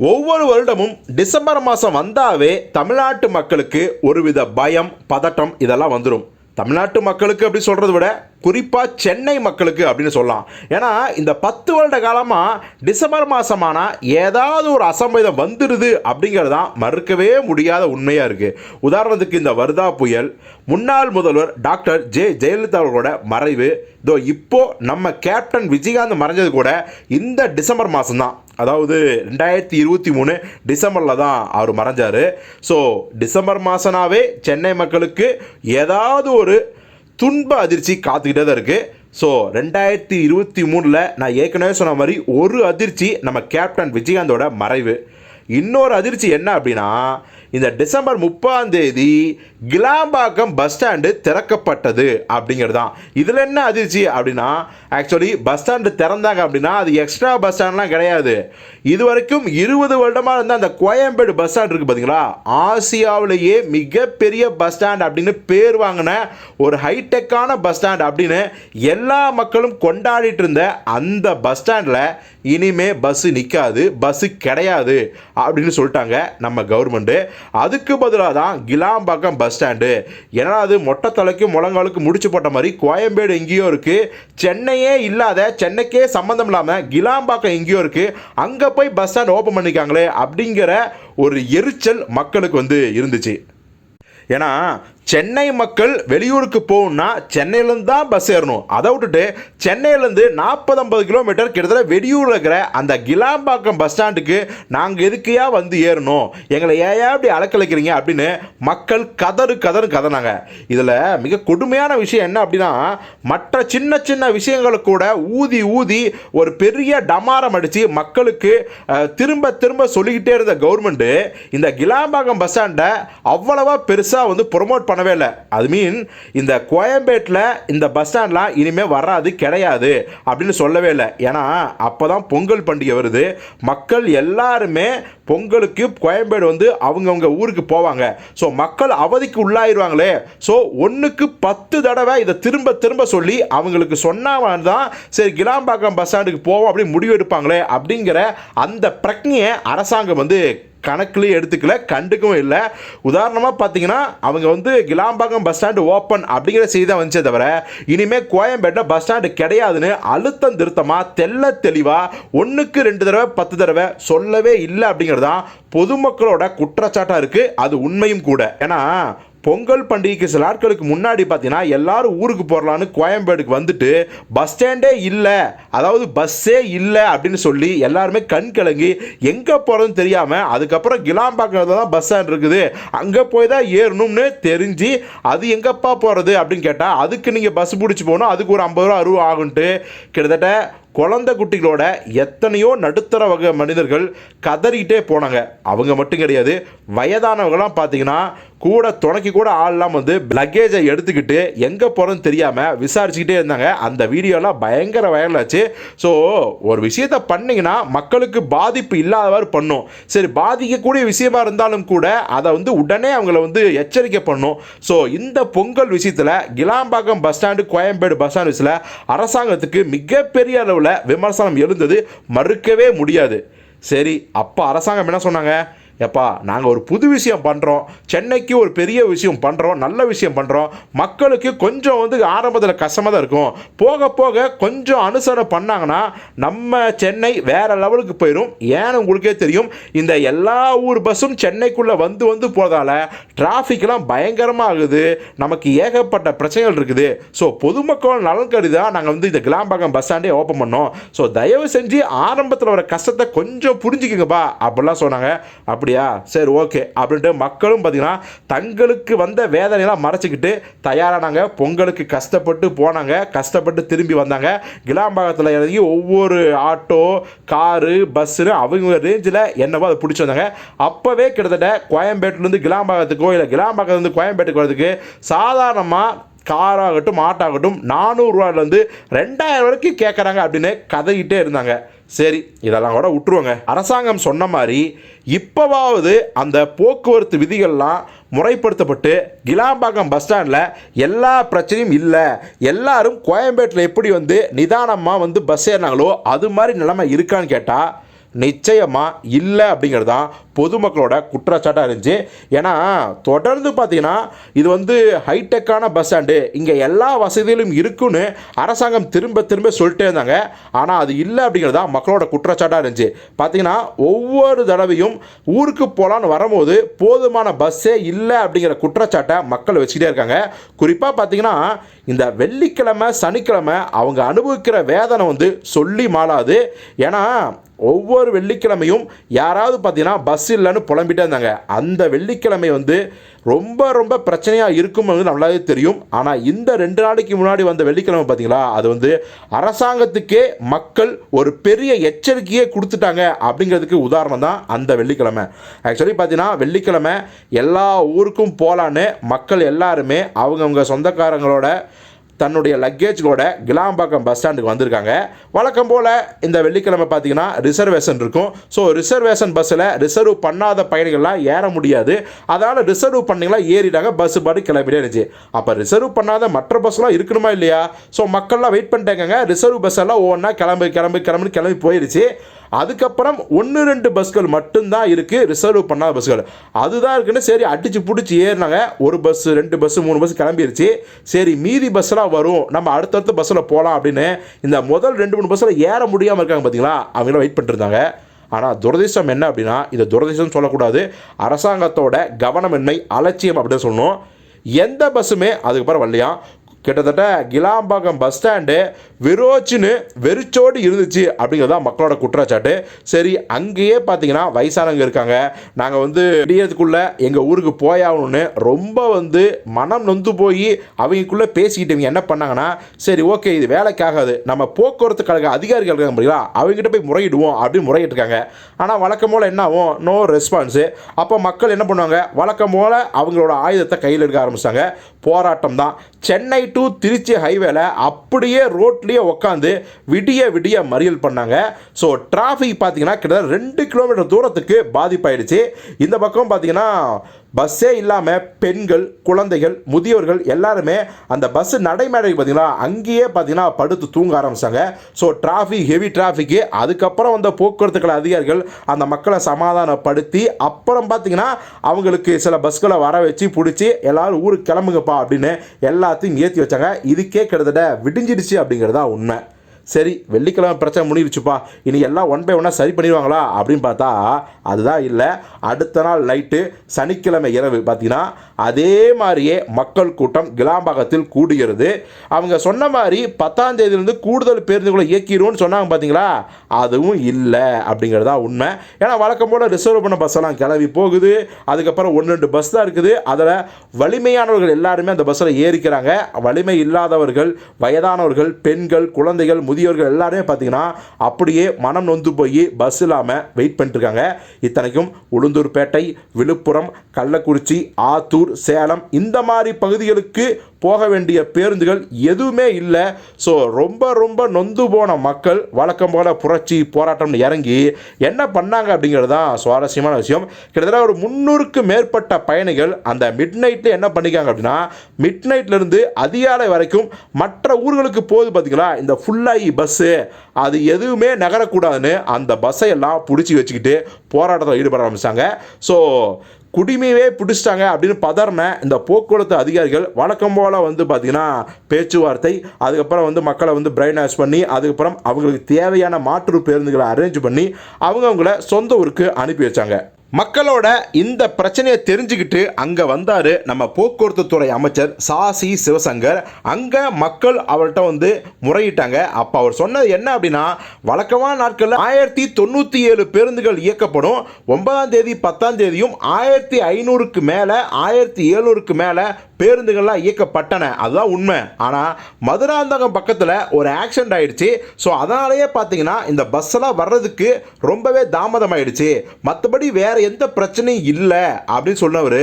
ஒவ்வொரு வருடமும் டிசம்பர் மாதம் வந்தாவே தமிழ்நாட்டு மக்களுக்கு ஒருவித பயம் பதட்டம் இதெல்லாம் வந்துடும் தமிழ்நாட்டு மக்களுக்கு அப்படி சொல்கிறத விட குறிப்பாக சென்னை மக்களுக்கு அப்படின்னு சொல்லலாம். ஏன்னா இந்த பத்து வருட காலமாக டிசம்பர் மாதமானால் ஏதாவது ஒரு அசம்பவிதம் வந்துடுது அப்படிங்கிறது தான் மறுக்கவே முடியாத உண்மையாக இருக்குது உதாரணத்துக்கு இந்த வர்தா புயல் முன்னாள் முதல்வர் டாக்டர் ஜே ஜெயலலிதா அவர்களோட மறைவு இதோ இப்போ நம்ம கேப்டன் விஜயகாந்த் மறைஞ்சது கூட இந்த டிசம்பர் மாதம் தான் அதாவது ரெண்டாயிரத்தி இருபத்தி மூணு டிசம்பரில் தான் அவர் மறைஞ்சார். ஸோ டிசம்பர் மாதனாவே சென்னை மக்களுக்கு ஏதாவது ஒரு துன்ப அதிர்ச்சி காத்துக்கிட்டே தான் இருக்குது ஸோ ரெண்டாயிரத்தி இருபத்தி மூணில் நான் ஏற்கனவே சொன்ன மாதிரி ஒரு அதிர்ச்சி நம்ம கேப்டன் விஜயகாந்தோட மறைவு. இன்னொரு அதிர்ச்சி என்ன அப்படின்னா இந்த டிசம்பர் முப்பாம் தேதி கிளாம்பாக்கம் பஸ் ஸ்டாண்டு திறக்கப்பட்டது அப்படிங்கிறது தான் இதில் என்ன அதிர்ச்சி அப்படின்னா ஆக்சுவலி பஸ் ஸ்டாண்டு திறந்தாங்க அப்படின்னா அது எக்ஸ்ட்ரா பஸ் ஸ்டாண்ட்லாம் கிடையாது. இது வரைக்கும் இருபது வருடமாக இருந்த அந்த கோயம்பேடு பஸ் ஸ்டாண்ட் இருக்குது பார்த்தீங்களா ஆசியாவிலேயே மிகப்பெரிய பஸ் ஸ்டாண்ட் அப்படின்னு பேர் வாங்கின ஒரு ஹைடெக்கான பஸ் ஸ்டாண்ட் அப்படின்னு எல்லா மக்களும் கொண்டாடிட்டு இருந்த அந்த பஸ் ஸ்டாண்டில் இனிமே பஸ்ஸு நிற்காது பஸ்ஸு கிடையாது அப்படின்னு சொல்லிட்டாங்க நம்ம கவர்மெண்ட்டு அதுக்கு பதிலாக தான் கிலாம்பாக்கம் பஸ் ஸ்டாண்டு. ஏன்னா அது மொட்டை தலைக்கு முழங்காலுக்கு முடிச்சு போட்ட மாதிரி கோயம்பேடு எங்கேயோ இருக்குது சென்னையே இல்லாத சென்னைக்கே சம்மந்தம் இல்லாமல் கிலாம்பாக்கம் எங்கேயோ இருக்குது அங்கே போய் பஸ் ஸ்டாண்ட் ஓப்பன் பண்ணிக்காங்களே அப்படிங்கிற ஒரு எரிச்சல் மக்களுக்கு வந்து இருந்துச்சு. ஏன்னா சென்னை மக்கள் வெளியூருக்கு போகணும்னா சென்னையிலேருந்து தான் பஸ் ஏறணும். அதை விட்டுட்டு சென்னையிலேருந்து நாற்பது ஐம்பது கிலோமீட்டர் கிட்டத்தட்ட வெளியூரில் இருக்கிற அந்த கிலாம்பாக்கம் பஸ் ஸ்டாண்டுக்கு நாங்கள் எதுக்கையா வந்து ஏறணும்? எங்களை ஏயா இப்படி அலக்கழிக்கிறீங்க அப்படின்னு மக்கள் கதறு கதறு கதனாங்க இதில் மிக கொடுமையான விஷயம் என்ன அப்படின்னா மற்ற சின்ன சின்ன விஷயங்களை கூட ஊதி ஊதி ஒரு பெரிய டமாரம் அடித்து மக்களுக்கு திரும்ப திரும்ப சொல்லிக்கிட்டே இருந்த கவர்மெண்ட்டு இந்த கிலாம்பாக்கம் பஸ் ஸ்டாண்டை அவ்வளவா பெருசாக வந்து ப்ரொமோட் பண்ணவே இல்லை. அது மீன் இந்த கோயம்பேட்டில் இந்த பஸ் ஸ்டாண்ட்லாம் இனிமேல் வராது கிடையாது அப்படின்னு சொல்லவே இல்லை. ஏன்னா அப்போ தான் பொங்கல் பண்டிகை வருது. மக்கள் எல்லாருமே பொங்கலுக்கு கோயம்பேடு வந்து அவங்கவுங்க ஊருக்கு போவாங்க. ஸோ மக்கள் அவதிக்கு உள்ளாயிருவாங்களே. ஸோ ஒன்றுக்கு பத்து தடவை இதை திரும்ப திரும்ப சொல்லி அவங்களுக்கு சொன்னாமல் தான் சரி கிளாம்பாக்கம் பஸ் ஸ்டாண்டுக்கு போவோம் அப்படின்னு முடிவு எடுப்பாங்களே அப்படிங்கிற அந்த பிரச்சனையை அரசாங்கம் வந்து கணக்குலேயே எடுத்துக்கல கண்டுக்கவும் இல்லை. உதாரணமாக பார்த்தீங்கன்னா அவங்க வந்து கிளாம்பாக்கம் பஸ் ஸ்டாண்டு ஓப்பன் அப்படிங்கிற செய்தி தான் வந்துச்சே தவிர இனிமேல் கோயம்பேட்டை பஸ் ஸ்டாண்டு கிடையாதுன்னு அழுத்தம் திருத்தமாக தெள்ள தெளிவாக ஒன்றுக்கு ரெண்டு தடவை பத்து தடவை சொல்லவே இல்லை அப்படிங்கிறது தான் பொதுமக்களோட குற்றச்சாட்டாக இருக்குது அது உண்மையும் கூட. ஏன்னா பொங்கல் பண்டிகைக்கு சில நாட்களுக்கு முன்னாடி பார்த்தீங்கன்னா எல்லாரும் ஊருக்கு போகலான்னு கோயம்பேடுக்கு வந்துட்டு பஸ் ஸ்டாண்டே இல்லை அதாவது பஸ்ஸே இல்லை அப்படின்னு சொல்லி எல்லாருமே கண் கலங்கி எங்கே போகிறதுன்னு தெரியாமல் அதுக்கப்புறம் கிலாம்பாக்கத்தில் தான் பஸ் ஸ்டாண்ட் இருக்குது. அங்கே போய் தான் ஏறணும்னு தெரிஞ்சு அது எங்கப்பா போகிறது அப்படின்னு கேட்டால் அதுக்கு நீங்கள் பஸ் பிடிச்சி போகணும் அதுக்கு ஒரு ஐம்பது ரூபா அறுபது ஆகுன்ட்டு கிட்டத்தட்ட குழந்தை குட்டிகளோட எத்தனையோ நடுத்தர வகை மனிதர்கள் கதறிக்கிட்டே போனாங்க. அவங்க மட்டும் கிடையாது வயதானவங்களாம் பார்த்தீங்கன்னா கூட துணைக்கு கூட ஆள்லாம் வந்து லக்கேஜை எடுத்துக்கிட்டு எங்கே போகிறோன்னு தெரியாமல் விசாரிச்சுக்கிட்டே இருந்தாங்க. அந்த வீடியோலாம் பயங்கர வைரல் ஆச்சு. ஸோ ஒரு விஷயத்த பண்ணீங்கன்னா மக்களுக்கு பாதிப்பு இல்லாதவாறு பண்ணும். சரி பாதிக்கக்கூடிய விஷயமா இருந்தாலும் கூட அதை வந்து உடனே அவங்கள வந்து எச்சரிக்கை பண்ணும். ஸோ இந்த பொங்கல் விஷயத்தில் Kilambakkam bus stand Koyambedu bus stand விஷயத்தில் அரசாங்கத்துக்கு மிகப்பெரிய அளவில் விமர்சனம் எழுந்தது மறுக்கவே முடியாது. சரி அப்போ அரசாங்கம் என்ன சொன்னாங்க? எப்பா நாங்கள் ஒரு புது விஷயம் பண்ணுறோம் சென்னைக்கு ஒரு பெரிய விஷயம் பண்ணுறோம் நல்ல விஷயம் பண்ணுறோம் மக்களுக்கு கொஞ்சம் வந்து ஆரம்பத்தில் கஷ்டமாக தான் இருக்கும். போக போக கொஞ்சம் அனுசரணை பண்ணாங்கன்னா நம்ம சென்னை வேறு லெவலுக்கு போயிடும் ஏன்னு உங்களுக்கே தெரியும் இந்த எல்லா ஊர் பஸ்ஸும் சென்னைக்குள்ளே வந்து வந்து போகிறதால டிராஃபிக்லாம் பயங்கரமாக ஆகுது. நமக்கு ஏகப்பட்ட பிரச்சனைகள் இருக்குது. ஸோ பொதுமக்கள் நலன் கருதி தான் நாங்கள் வந்து இந்த கிளாம்பாக்கம் பஸ் ஸ்டாண்டே ஓப்பன் பண்ணோம். ஸோ தயவு செஞ்சு ஆரம்பத்தில் வர கஷ்டத்தை கொஞ்சம் புரிஞ்சுக்கிங்கப்பா அப்படிலாம் சொன்னாங்க. அப்படி அப்படியா? சரி ஓகே அப்படின்ட்டு மக்களும் பார்த்தீங்கன்னா தங்களுக்கு வந்த வேதனையெல்லாம் மறைச்சிக்கிட்டு தயாரானாங்க. பொங்கலுக்கு கஷ்டப்பட்டு போனாங்க. கஷ்டப்பட்டு திரும்பி வந்தாங்க. கிளாம்பாக்கத்தில் இறங்கி ஒவ்வொரு ஆட்டோ காரு பஸ்ஸுன்னு அவங்க ரேஞ்சில் என்னவோ அதை பிடிச்சி வந்தாங்க. அப்போவே கிட்டத்தட்ட கோயம்பேட்டிலேருந்து கிளாம்பாக்கத்துக்கோ இல்லை கிளாம்பாக்கத்துலேருந்து கோயம்பேட்டுக்கு வரதுக்கு சாதாரணமாக காராகட்டும் ஆட்டாகட்டும் நானூறுரூவாலேருந்து ரெண்டாயிரம் வரைக்கும் கேட்குறாங்க அப்படின்னு கதைக்கிட்டே இருந்தாங்க. சரி இதெல்லாம் கூட விட்டுருவாங்க. அரசாங்கம் சொன்ன மாதிரி இப்போவாவது அந்த போக்குவரத்து விதிகள்லாம் முறைப்படுத்தப்பட்டு கிலாம்பாக்கம் பஸ் ஸ்டாண்டில் எல்லா பிரச்சனையும் இல்லை. எல்லாரும் கோயம்பேட்டில் எப்படி வந்து நிதானமாக வந்து பஸ் ஏறினாங்களோ அது மாதிரி நிலைமை இருக்கான்னு கேட்டால் நிச்சயமாக இல்லை அப்படிங்கிறது தான் பொதுமக்களோட குற்றச்சாட்டாக இருந்துச்சு. ஏன்னா தொடர்ந்து பார்த்தீங்கன்னா இது வந்து ஹைடெக்கான பஸ் ஸ்டாண்டு இங்கே எல்லா வசதிகளும் இருக்குன்னு அரசாங்கம் திரும்ப திரும்ப சொல்லிட்டே இருந்தாங்க. ஆனால் அது இல்லை அப்படிங்கிறது தான் மக்களோட குற்றச்சாட்டாக இருந்துச்சு. பார்த்தீங்கன்னா ஒவ்வொரு தடவையும் ஊருக்கு போகலான்னு வரும்போது போதுமான பஸ்ஸே இல்லை அப்படிங்கிற குற்றச்சாட்டை மக்கள் வச்சுக்கிட்டே இருக்காங்க. குறிப்பாக பார்த்தீங்கன்னா இந்த வெள்ளிக்கிழமை சனிக்கிழமை அவங்க அனுபவிக்கிற வேதனை வந்து சொல்லி மாறாது ஏன்னா ஒவ்வொரு வெள்ளிக்கிழமையும் யாராவது பார்த்தீங்கன்னா பஸ் இல்லைன்னு புலம்பிட்டே இருந்தாங்க. அந்த வெள்ளிக்கிழமை வந்து ரொம்ப ரொம்ப பிரச்சனையாக இருக்கும் வந்து நல்லாவே தெரியும். ஆனால் இந்த ரெண்டு நாளைக்கு முன்னாடி வந்த வெள்ளிக்கிழமை பார்த்தீங்களா? அது வந்து அரசாங்கத்துக்கே மக்கள் ஒரு பெரிய எச்சரிக்கையே கொடுத்துட்டாங்க அப்படிங்கிறதுக்கு உதாரணம் தான் அந்த வெள்ளிக்கிழமை. ஆக்சுவலி பார்த்தீங்கன்னா வெள்ளிக்கிழமை எல்லா ஊருக்கும் போகலான்னு மக்கள் எல்லாருமே அவங்கவுங்க சொந்தக்காரங்களோட தன்னுடைய லக்கேஜ்களோட கிளாம்பாக்கம் பஸ் ஸ்டாண்டுக்கு வந்திருக்காங்க. வழக்கம் போல் இந்த வெள்ளிக்கிழமை பார்த்தீங்கன்னா ரிசர்வேஷன் இருக்கும். ஸோ ரிசர்வேஷன் பஸ்ஸில் ரிசர்வ் பண்ணாத பயணிகள்லாம் ஏற முடியாது. அதனால் ரிசர்வ் பண்ணிங்களா ஏறிட்டாங்க பஸ் பாட்டு கிளம்பிட்டே இருந்துச்சு. அப்போ ரிசர்வ் பண்ணாத மற்ற பஸ்லாம் இருக்கணுமா இல்லையா? ஸோ மக்கள்லாம் வெயிட் பண்ணிட்டாங்க ரிசர்வ் பஸ் எல்லாம் ஒவ்வொன்றா கிளம்பி கிளம்பி கிளம்புன்னு கிளம்பி போயிடுச்சு அதுக்கப்புறம் ஒன்று ரெண்டு பஸ்கள் மட்டும்தான் இருக்குது ரிசர்வ் பண்ணாத பஸ்கள். அதுதான் இருக்குன்னு சரி அடிச்சு பிடிச்சி ஏறினாங்க. ஒரு பஸ் ரெண்டு பஸ் மூணு பஸ் கிளம்பிருச்சு. சரி மீதி பஸ்லாம் வரும். நம்ம அடுத்தடுத்த பஸ்ஸில் போகலாம் அப்படின்னு இந்த முதல் ரெண்டு மூணு பஸ்ஸில் ஏற முடியாமல் இருக்காங்க பார்த்தீங்களா அவங்களாம் வெயிட் பண்ணிருந்தாங்க. ஆனால் துரதிர்ஷ்டம் என்ன அப்படின்னா இந்த துரதிர்ஷ்டம் சொல்லக்கூடாது. அரசாங்கத்தோட கவனமின்மை அலட்சியம் அப்படின்னு சொல்லணும். எந்த பஸ்ஸுமே அதுக்கப்புறம் வரலையா? கிட்டத்தட்ட கிலாம்பாக்கம் பஸ் ஸ்டாண்டு வெரோச்சுன்னு வெறிச்சோடு இருந்துச்சு அப்படிங்கிறது தான் மக்களோட குற்றச்சாட்டு. சரி அங்கேயே பார்த்தீங்கன்னா வயசானவங்க இருக்காங்க. நாங்கள் வந்து விடியறதுக்குள்ளே எங்கள் ஊருக்கு போயாகணும்னு ரொம்ப வந்து மனம் நொந்து போய் அவங்களுக்குள்ளே பேசிக்கிட்டு என்ன பண்ணாங்கன்னா சரி ஓகே இது வேலைக்காகாது. நம்ம போக்குவரத்து கழக அதிகாரிகள் இருக்காங்க பார்த்தீங்களா அவங்ககிட்ட போய் முறையிடுவோம் அப்படின்னு முறையிட்டிருக்காங்க. ஆனால் வழக்கம் போல் என்ன ஆகும்? நோ ரெஸ்பான்ஸு அப்போ மக்கள் என்ன பண்ணுவாங்க? வழக்கம் போல் அவங்களோட ஆயுதத்தை கையில் எடுக்க ஆரம்பித்தாங்க போராட்டம் தான். சென்னை டு திருச்சி ஹைவேல அப்படியே ரோட்டில் ரோட்லேயே உட்காந்து விடிய விடிய மறியல் பண்ணாங்க. ஸோ டிராஃபிக் பார்த்தீங்கன்னா கிட்டத்தட்ட ரெண்டு கிலோமீட்டர் தூரத்துக்கு பாதிப்பாயிடுச்சு. இந்த பக்கம் பார்த்தீங்கன்னா பஸ்ஸே இல்லாமல் பெண்கள் குழந்தைகள் முதியோர்கள் எல்லாருமே அந்த பஸ் நடைமேடை பார்த்தீங்கன்னா அங்கேயே பார்த்தீங்கன்னா படுத்து தூங்க ஆரம்பிச்சாங்க. ஸோ டிராஃபிக் ஹெவி டிராஃபிக்கு அதுக்கப்புறம் வந்த போக்குவரத்துக்கள் அதிகாரிகள் அந்த மக்களை சமாதானப்படுத்தி அப்புறம் பார்த்தீங்கன்னா அவங்களுக்கு சில பஸ்களை வர வச்சு பிடிச்சி எல்லோரும் ஊருக்கு கிளம்புங்கப்பா அப்படின்னு எல்லாத்தையும் ஏற்றி வச்சாங்க. இதுக்கே கிட்டத்தட்ட விடிஞ்சிடுச்சு அப்படிங்கிறது தான் உண்மை. சரி வெள்ளிக்கிழமை பிரச்சனை முடிஞ்சிருச்சுப்பா. இனி எல்லாம் ஒன் பை ஒன்னாக சரி பண்ணிடுவாங்களா? அப்படின்னு பார்த்தா அதுதான் இல்லை. அடுத்த நாள் நைட்டு சனிக்கிழமை இரவு பார்த்தீங்கன்னா அதே மாதிரியே மக்கள் கூட்டம் கிளாம்பாக்கத்தில் கூடுகிறது. அவங்க சொன்ன மாதிரி பத்தாம் தேதியிலேருந்து கூடுதல் பேருந்துகளை இயக்கிடுவோம்னு சொன்னாங்க பார்த்தீங்களா? அதுவும் இல்லை அப்படிங்கிறது தான் உண்மை. ஏன்னா வழக்கம் போல் ரிசர்வ் பண்ண பஸ்ஸெல்லாம் கிளவி கிளம்பி போகுது. அதுக்கப்புறம் ஒன்று ரெண்டு பஸ் தான் இருக்குது. அதில் வலிமையானவர்கள் எல்லாருமே அந்த பஸ்ஸில் ஏறிக்கிறாங்க. வலிமை இல்லாதவர்கள் வயதானவர்கள் பெண்கள் குழந்தைகள் முதியோர்கள் எல்லாருமே பார்த்தீங்கன்னா அப்படியே மனம் நொந்து போய் பஸ் இல்லாமல் வெயிட் பண்ணிட்டு இருக்காங்க இத்தனைக்கும் உளுந்தூர்பேட்டை விழுப்புரம் கள்ளக்குறிச்சி ஆத்தூர் சேலம் இந்த மாதிரி பகுதிகளுக்கு போக வேண்டிய பேருந்துகள் எதுவுமே இல்லை. ஸோ ரொம்ப ரொம்ப நொந்து போன மக்கள் வழக்கம் போல் புரட்சி போராட்டம்னு இறங்கி என்ன பண்ணாங்க அப்படிங்கிறது தான் சுவாரஸ்யமான விஷயம். கிட்டத்தட்ட ஒரு முந்நூறுக்கு மேற்பட்ட பயணிகள் அந்த மிட் நைட்டில் என்ன பண்ணிக்காங்க அப்படின்னா மிட் நைட்லேருந்து அதிகாலை வரைக்கும் மற்ற ஊர்களுக்கு போகுது பார்த்தீங்களா இந்த ஃபுல்லாகி பஸ்ஸு அது எதுவுமே நகரக்கூடாதுன்னு அந்த பஸ்ஸை எல்லாம் பிடிச்சி வச்சுக்கிட்டு போராட்டத்தில் ஈடுபட ஆரம்பிச்சாங்க. ஸோ குடிமையவே பிடிச்சிட்டாங்க அப்படின்னு பதறின இந்த போக்குவரத்து அதிகாரிகள் வழக்கம் போல் வந்து பார்த்திங்கன்னா பேச்சுவார்த்தை அதுக்கப்புறம் வந்து மக்களை வந்து பிரெயின் வாஷ் பண்ணி அதுக்கப்புறம் அவங்களுக்கு தேவையான மாற்று பேருந்துகளை அரேஞ்ச் பண்ணி அவங்க அவங்கள சொந்த ஊருக்கு அனுப்பி வச்சாங்க. மக்களோட இந்த பிரச்சனையை தெரிஞ்சுக்கிட்டு அங்கே வந்தார் நம்ம போக்குவரத்து துறை அமைச்சர் சாசி சிவசங்கர். அங்கே மக்கள் அவர்கிட்ட வந்து முறையிட்டாங்க. அப்போ அவர் சொன்னது என்ன அப்படின்னா வழக்கமான நாட்களில் ஆயிரத்தி தொண்ணூற்றி ஏழு பேருந்துகள் இயக்கப்படும். ஒன்பதாம் தேதி பத்தாம் தேதியும் ஆயிரத்தி ஐநூறுக்கு மேலே ஆயிரத்தி எழுநூறுக்கு மேலே பேருந்துகள்லாம் இயக்கப்பட்டன. அதுதான் உண்மை. ஆனால் மதுராந்தகம் பக்கத்தில் ஒரு ஆக்சிடென்ட் ஆயிடுச்சு. ஸோ அதனாலேயே பார்த்தீங்கன்னா இந்த பஸ்ஸெல்லாம் வர்றதுக்கு ரொம்பவே தாமதமாயிடுச்சு. மற்றபடி வேற எந்த பிரச்சனையும் இல்லை அப்படின்னு சொன்னவர்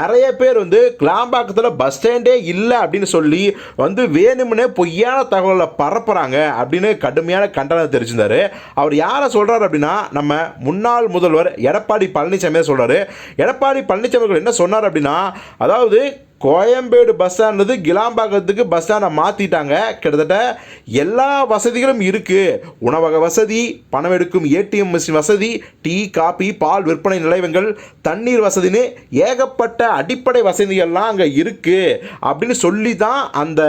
நிறைய பேர் வந்து கிளாம்பாக்கத்தில் பஸ் ஸ்டாண்டே இல்லை அப்படின்னு சொல்லி வந்து வேணும்னே பொய்யான தகவலை பரப்புகிறாங்க அப்படின்னு கடுமையான கண்டனம் தெரிவிச்சிருந்தாரு அவர் யாரை சொல்கிறார் அப்படின்னா நம்ம முன்னாள் முதல்வர் எடப்பாடி பழனிசாமி சொல்கிறார் எடப்பாடி பழனிசாமி என்ன சொன்னார் அப்படின்னா அதாவது கோயம்பேடு பஸ் ஸ்டாண்டு கிளாம்பாக்கத்துக்கு பஸ் ஸ்டாண்டை மாற்றிட்டாங்க கிட்டத்தட்ட எல்லா வசதிகளும் இருக்குது உணவக வசதி பணம் எடுக்கும் ஏடிஎம் மிஷின் வசதி டீ காபி பால் விற்பனை நிலையங்கள் தண்ணீர் வசதின்னு ஏகப்பட்ட அடிப்படை வசதிகள்லாம் அங்கே இருக்குது அப்படின்னு சொல்லி தான் அந்த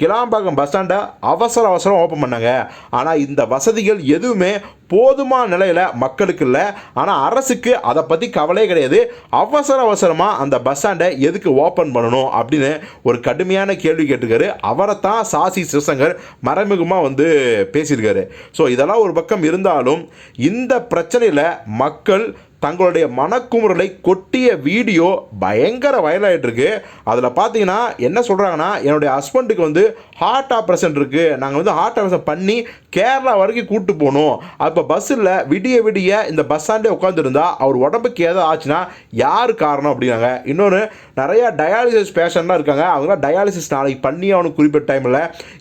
கிளாம்பாக்கம் பஸ் ஸ்டாண்டை அவசர அவசரம் ஓப்பன் பண்ணாங்க. ஆனால் இந்த வசதிகள் எதுவுமே போதுமான நிலையில் மக்களுக்கு இல்லை. ஆனால் அரசுக்கு அதை பற்றி கவலையே கிடையாது. அவசர அவசரமாக அந்த பஸ் ஸ்டாண்டை எதுக்கு ஓப்பன் பண்ணணும் அப்படின்னு ஒரு கடுமையான கேள்வி கேட்டிருக்காரு. அவரை தான் சாசி சிவசங்கர் மறைமுகமாக வந்து பேசியிருக்காரு. ஸோ இதெல்லாம் ஒரு பக்கம் இருந்தாலும் இந்த பிரச்சனையில் மக்கள் தங்களுடைய மனக்குமுறலை கொட்டிய வீடியோ பயங்கர வயலாகிட்டு இருக்கு அதில் பார்த்தீங்கன்னா என்ன சொல்கிறாங்கன்னா என்னுடைய ஹஸ்பண்டுக்கு வந்து ஹார்ட் ஆப்ரேஷன் இருக்குது நாங்கள் வந்து ஹார்ட் ஆப்ரேஷன் பண்ணி கேரளா வரைக்கும் கூப்பிட்டு போகணும். அப்போ பஸ்ஸில் விடிய விடிய இந்த பஸ் ஸ்டாண்டே உட்காந்துருந்தா அவர் உடம்புக்கு ஏதோ ஆச்சுன்னா யார் காரணம் அப்படிங்காங்க இன்னொன்று நிறையா டயாலிசிஸ் பேஷண்ட்லாம் இருக்காங்க. அவங்களாம் டயாலிசிஸ் நாளைக்கு பண்ணி அவனுக்கு குறிப்பிட்ட டைமில்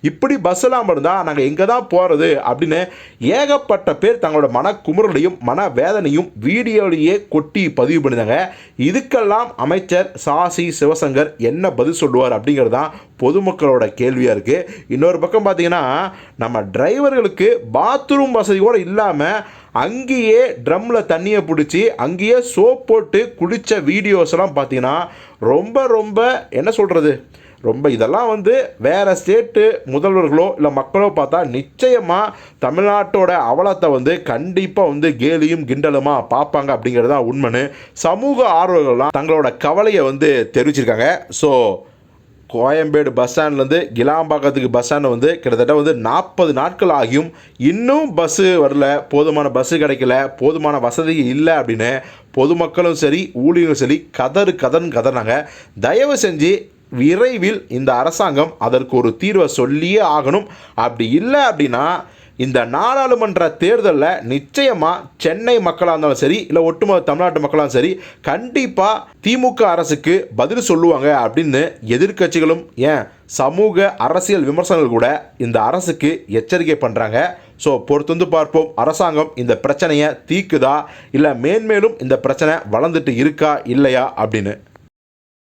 இப்படி பஸ் இல்லாமல் இருந்தால் நாங்கள் எங்கே தான் போகிறது அப்படின்னு ஏகப்பட்ட பேர் தங்களோட மன குமுறலையும் மன வேதனையும் வீடியோ வீடியோலேயே கொட்டி பதிவு பண்ணியிருந்தாங்க இதுக்கெல்லாம் அமைச்சர் சாசி சிவசங்கர் என்ன பதில் சொல்லுவார் அப்படிங்கிறது தான் பொதுமக்களோட கேள்வியாக இருக்குது இன்னொரு பக்கம் பார்த்தீங்கன்னா நம்ம டிரைவர்களுக்கு பாத்ரூம் வசதி கூட இல்லாமல் அங்கேயே ட்ரம்மில் தண்ணியை பிடிச்சி அங்கேயே சோப் போட்டு குடித்த வீடியோஸ்லாம் பார்த்தீங்கன்னா ரொம்ப ரொம்ப என்ன சொல்கிறது ரொம்ப இதெல்லாம் வந்து வேறு ஸ்டேட்டு முதல்வர்களோ இல்லை மக்களோ பார்த்தா நிச்சயமாக தமிழ்நாட்டோட அவலத்தை வந்து கண்டிப்பாக வந்து கேலியும் கிண்டலுமாக பார்ப்பாங்க அப்படிங்கிறது தான் உண்மைன்னு சமூக ஆர்வலர்கள்லாம் தங்களோட கவலையை வந்து தெரிவிச்சிருக்காங்க. ஸோ கோயம்பேடு பஸ் ஸ்டாண்ட்லேருந்து கிலாம்பாக்கத்துக்கு பஸ் ஸ்டாண்டு வந்து கிட்டத்தட்ட வந்து நாற்பது நாட்கள் ஆகியும் இன்னும் பஸ்ஸு வரல போதுமான பஸ்ஸு கிடைக்கல போதுமான வசதி இல்லை அப்படின்னு பொதுமக்களும் சரி ஊழியர்களும் சரி கதறு கதர்னு கதறினாங்க. தயவு செஞ்சு விரைவில் இந்த அரசாங்கம் அதற்கு ஒரு தீர்வை சொல்லியே ஆகணும். அப்படி இல்லை அப்படின்னா இந்த நாடாளுமன்ற தேர்தலில் நிச்சயமாக சென்னை மக்களாக இருந்தாலும் சரி இல்லை ஒட்டுமொத்த தமிழ்நாட்டு மக்களாக சரி கண்டிப்பாக திமுக அரசுக்கு பதில் சொல்லுவாங்க அப்படின்னு எதிர்க்கட்சிகளும் ஏன் சமூக அரசியல் விமர்சனங்கள் கூட இந்த அரசுக்கு எச்சரிக்கை பண்ணுறாங்க ஸோ பொறுத்து வந்து பார்ப்போம். அரசாங்கம் இந்த பிரச்சனையை தீக்குதா? இல்லை மேன்மேலும் இந்த பிரச்சனை வளர்ந்துட்டு இருக்கா? இல்லையா? அப்படின்னு.